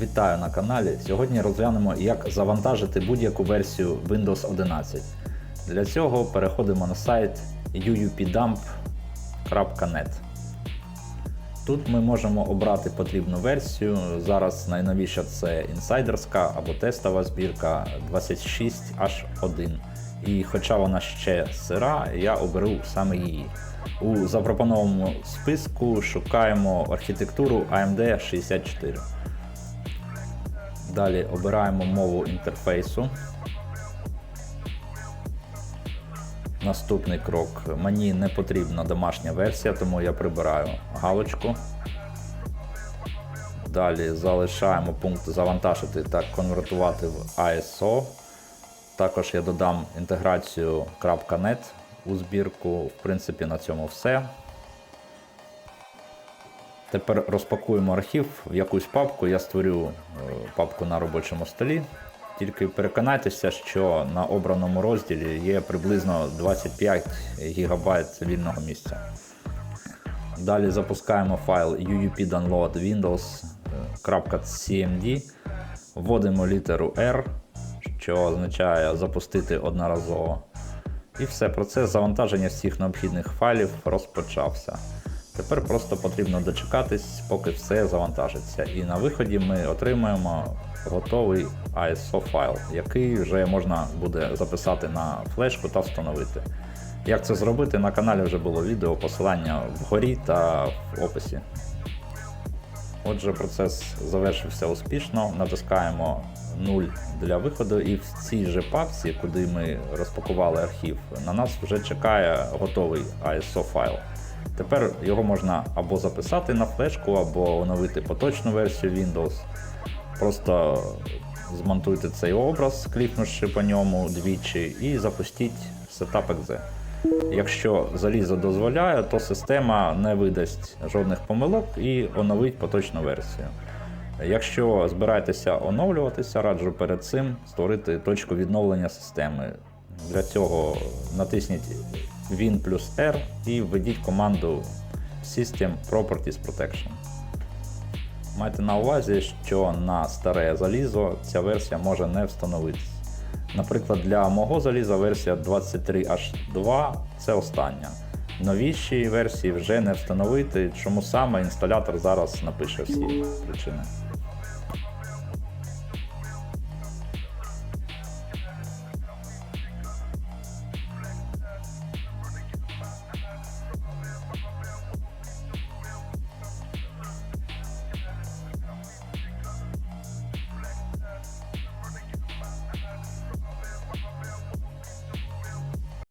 Вітаю на каналі. Сьогодні розглянемо, як завантажити будь-яку версію Windows 11. Для цього переходимо на сайт uupdump.net. Тут ми можемо обрати потрібну версію. Зараз найновіша це інсайдерська або тестова збірка 26H1. І хоча вона ще сира, я оберу саме її. У запропонованому списку шукаємо архітектуру AMD 64. Далі обираємо мову інтерфейсу. Наступний крок. Мені не потрібна домашня версія, тому я прибираю галочку. Далі залишаємо пункт завантажити та конвертувати в ISO. Також я додам інтеграцію .net у збірку. В принципі, на цьому все. Тепер розпакуємо архів в якусь папку. Я створю е, папку на робочому столі. Тільки переконайтеся, що на обраному розділі є приблизно 25 ГБ вільного місця. Далі запускаємо файл uup-download windows.cmd, вводимо літеру R, що означає запустити одноразово. І все, процес завантаження всіх необхідних файлів розпочався. Тепер просто потрібно дочекатись, поки все завантажиться. І на виході ми отримаємо готовий ISO файл, який вже можна буде записати на флешку та встановити. Як це зробити, на каналі вже було відео, посилання вгорі та в описі. Отже, процес завершився успішно. Натискаємо 0 для виходу, і в цій же папці, куди ми розпакували архів, на нас вже чекає готовий ISO файл. Тепер його можна або записати на флешку, або оновити поточну версію Windows. Просто змонтуйте цей образ, клікнувши по ньому двічі, і запустіть Setup.exe. Якщо залізо дозволяє, то система не видасть жодних помилок і оновить поточну версію. Якщо збираєтеся оновлюватися, раджу перед цим створити точку відновлення системи. Для цього натисніть Win плюс R і введіть команду System Properties Protection. Майте на увазі, що на старе залізо ця версія може не встановитись. Наприклад, для мого заліза версія 23H2 це остання. Новіші версії вже не встановити, чому саме інсталятор зараз напише всі причини.